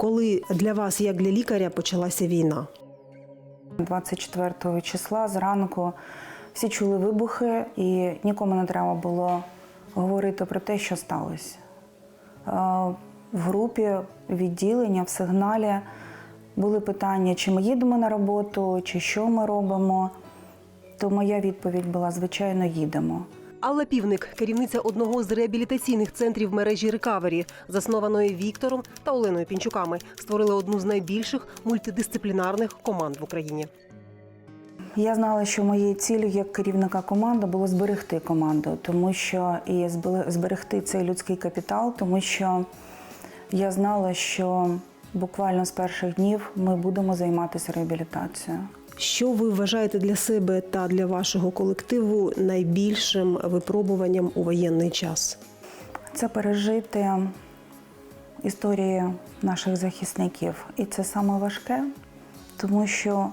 Коли для вас, як для лікаря, почалася війна? 24 числа зранку всі чули вибухи, і нікому не треба було говорити про те, що сталося. Е, В групі відділення в сигналі були питання, чи ми їдемо на роботу, чи що ми робимо. То моя відповідь була: звичайно, їдемо. Алла Півник, керівниця одного з реабілітаційних центрів мережі Рекавері, заснованої Віктором та Оленою Пінчуками, створили одну з найбільших мультидисциплінарних команд в Україні. Я знала, що моєю ціллю як керівника команди було зберегти команду, тому що і зберегти цей людський капітал, тому що я знала, що буквально з перших днів ми будемо займатися реабілітацією. Що ви вважаєте для себе та для вашого колективу найбільшим випробуванням у воєнний час? Це пережити історії наших захисників. І це саме важке, тому що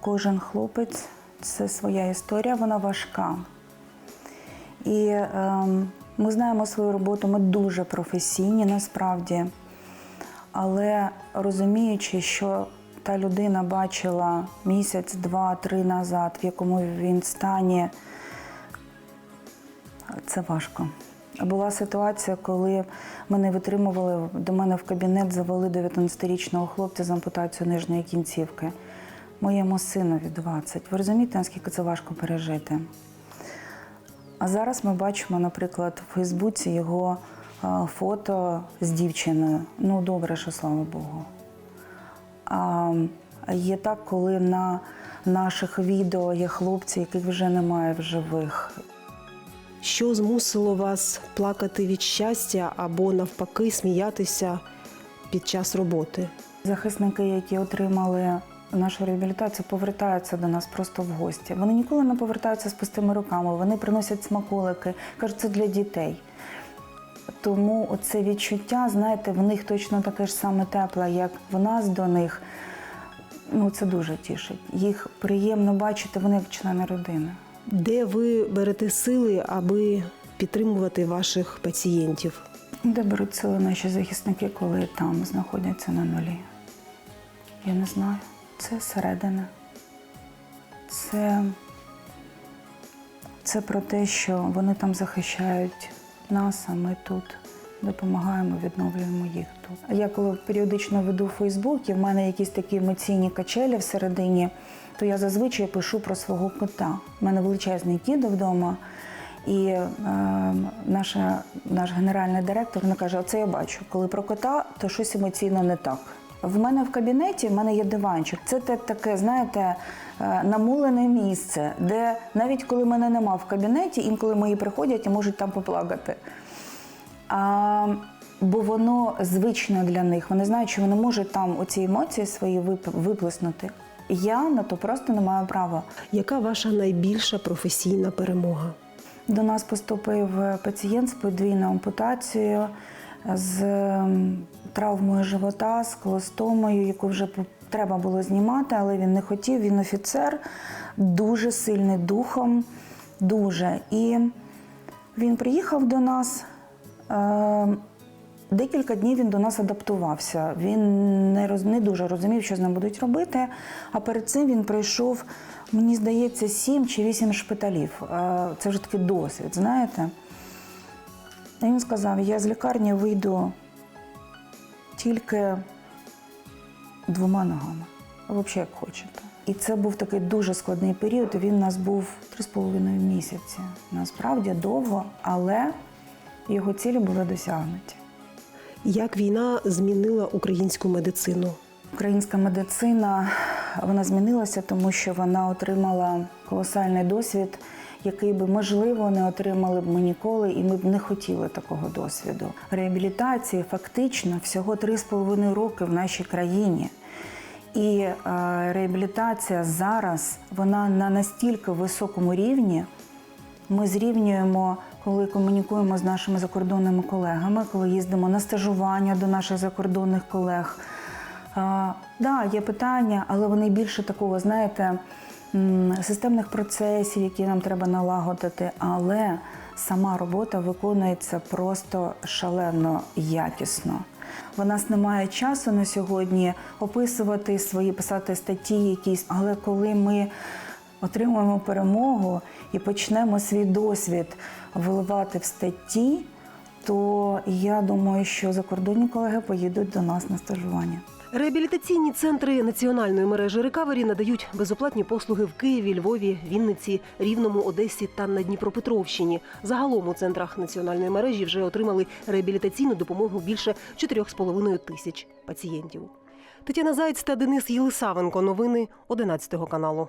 кожен хлопець це своя історія, вона важка. І ем, ми знаємо свою роботу, ми дуже професійні насправді. Але розуміючи, що та людина бачила місяць, два, три назад, в якому він стані, це важко. Була ситуація, коли мене витримували, до мене в кабінет завели 19-річного хлопця з ампутацією нижньої кінцівки. Моєму синові 20. Ви розумієте, наскільки це важко пережити? А зараз ми бачимо, наприклад, в Фейсбуці його е, фото з дівчиною. Ну, добре, що слава Богу. А є так, коли на наших відео є хлопці, яких вже немає в живих. Що змусило вас плакати від щастя або навпаки сміятися під час роботи? Захисники, які отримали нашу реабілітацію, повертаються до нас просто в гості. Вони ніколи не повертаються з пустими руками, вони приносять смаколики, кажуть, це для дітей. Тому оце відчуття, знаєте, в них точно таке ж саме тепле, як в нас до них. Ну, це дуже тішить. Їх приємно бачити, вони як члени родини. Де ви берете сили, аби підтримувати ваших пацієнтів? Де беруть сили наші захисники, коли там знаходяться на нулі? Я не знаю. Це середина. Це, це про те, що вони там захищають нас, а ми тут допомагаємо, відновлюємо їх тут. А я коли періодично веду Фейсбук, і в мене якісь такі емоційні качелі всередині, то я зазвичай пишу про свого кота. У мене величезний кіт вдома. І е, наша, наш генеральний директор вона каже: Оце я бачу. Коли про кота, то щось емоційно не так. В мене в кабінеті в мене є диванчик. Це таке, знаєте, е, намулене місце, де навіть коли мене нема в кабінеті, інколи мої приходять і можуть там поплакати. А, бо воно звичне для них. Вони знають, що вони можуть там оці емоції свої вип- виплеснути. Я на то просто не маю права. Яка ваша найбільша професійна перемога? До нас поступив пацієнт з подвійною ампутацією, з ем, травмою живота, з колостомою, яку вже треба було знімати, але він не хотів. Він офіцер, дуже сильний духом, дуже. І він приїхав до нас. Ем, Декілька днів він до нас адаптувався. Він не, роз, не дуже розумів, що з ним будуть робити. А перед цим він пройшов, мені здається, сім чи вісім шпиталів. Е, Це вже такий досвід, знаєте. І він сказав: я з лікарні вийду тільки двома ногами, взагалі як хочете. І це був такий дуже складний період. Він у нас був три з половиною місяці. Насправді довго, але його цілі були досягнуті. Як війна змінила українську медицину? Українська медицина вона змінилася, тому що вона отримала колосальний досвід, який би можливо не отримали б ми ніколи, і ми б не хотіли такого досвіду. Реабілітації фактично всього 3,5 роки в нашій країні. І е, реабілітація зараз вона на настільки високому рівні. Ми зрівнюємо, коли комунікуємо з нашими закордонними колегами, коли їздимо на стажування до наших закордонних колег. Так, да, є питання, але вони більше такого, знаєте, системних процесів, які нам треба налагодити. Але сама робота виконується просто шалено якісно. В нас немає часу на сьогодні описувати свої писати статті якісь. Але коли ми отримаємо перемогу і почнемо свій досвід виливати в статті, то я думаю, що закордонні колеги поїдуть до нас на стажування. Реабілітаційні центри національної мережі Рекавері надають безоплатні послуги в Києві, Львові, Вінниці, Рівному, Одесі та на Дніпропетровщині. Загалом у центрах національної мережі вже отримали реабілітаційну допомогу більше 4,5 тисяч пацієнтів. Тетяна Заєць та Денис Єлисавенко. Новини 11 каналу.